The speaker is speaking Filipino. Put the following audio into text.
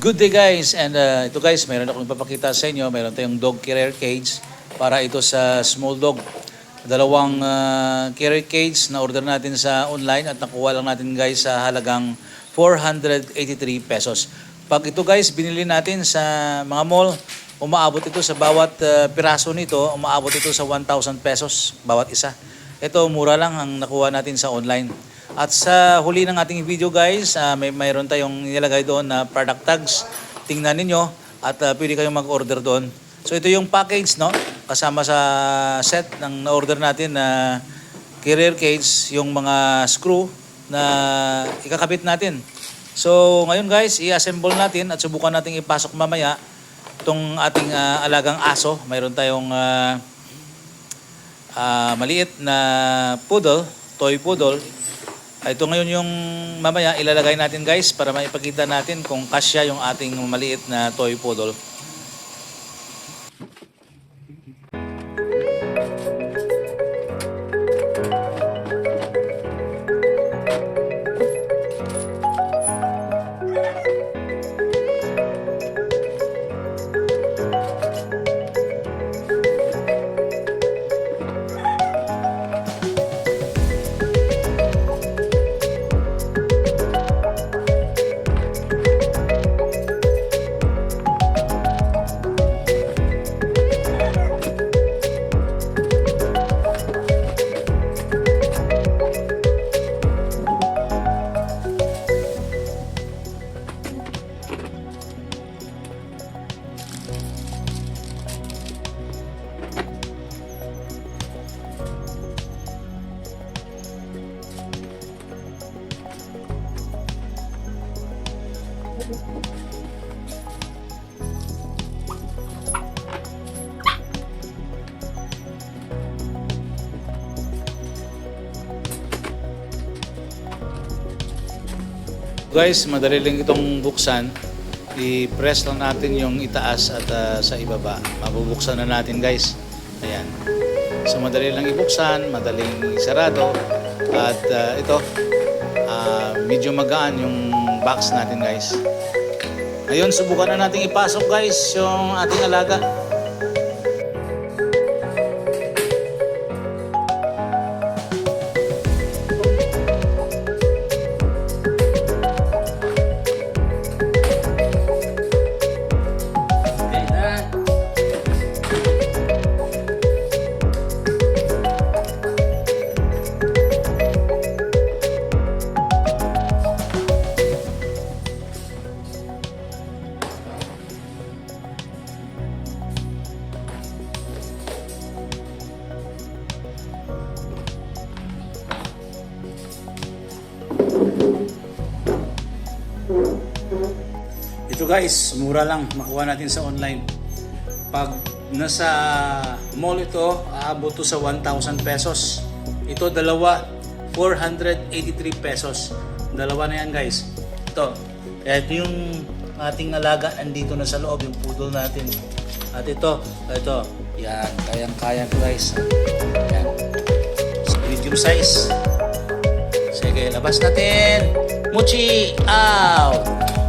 Good day guys. And uh, ito guys mayroon akong ipapakita sa inyo. Mayroon tayong dog carrier cage para ito sa small dog. Dalawang uh, carrier cage na order natin sa online at nakuha lang natin guys sa halagang 483 pesos. Pag ito guys binili natin sa mga mall umaabot ito sa bawat uh, piraso nito umaabot ito sa 1,000 pesos bawat isa. Ito mura lang ang nakuha natin sa online at sa huli ng ating video guys, ah, may mayroon tayong nilagay doon na product tags. Tingnan ninyo at ah, pwede kayong mag-order doon. So ito yung package no, kasama sa set ng na-order natin na carrier cage, yung mga screw na ikakabit natin. So ngayon guys, i-assemble natin at subukan natin ipasok mamaya itong ating ah, alagang aso. Mayroon tayong ah, ah, maliit na poodle, toy poodle. Ah, Ito ngayon yung mamaya ilalagay natin guys para maipakita natin kung kasya yung ating maliit na toy poodle. Guys, madali lang itong buksan. I-press lang natin yung itaas at ah, sa ibaba. Mabubuksan na natin guys. Ayan. So madali lang ibuksan, madaling isarado. At ah, ito, ah, medyo magaan yung box natin guys. Ngayon, subukan na natin ipasok guys yung ating alaga. Ito guys, mura lang makuha natin sa online. Pag nasa mall ito, aabot to sa 1,000 pesos. Ito dalawa, 483 pesos. Dalawa na yan guys. Ito, ito yung ating alaga andito na sa loob, yung poodle natin. At ito, ito, yan, kayang-kaya guys. Yan. Medium size. Sige, labas natin. Muchi out!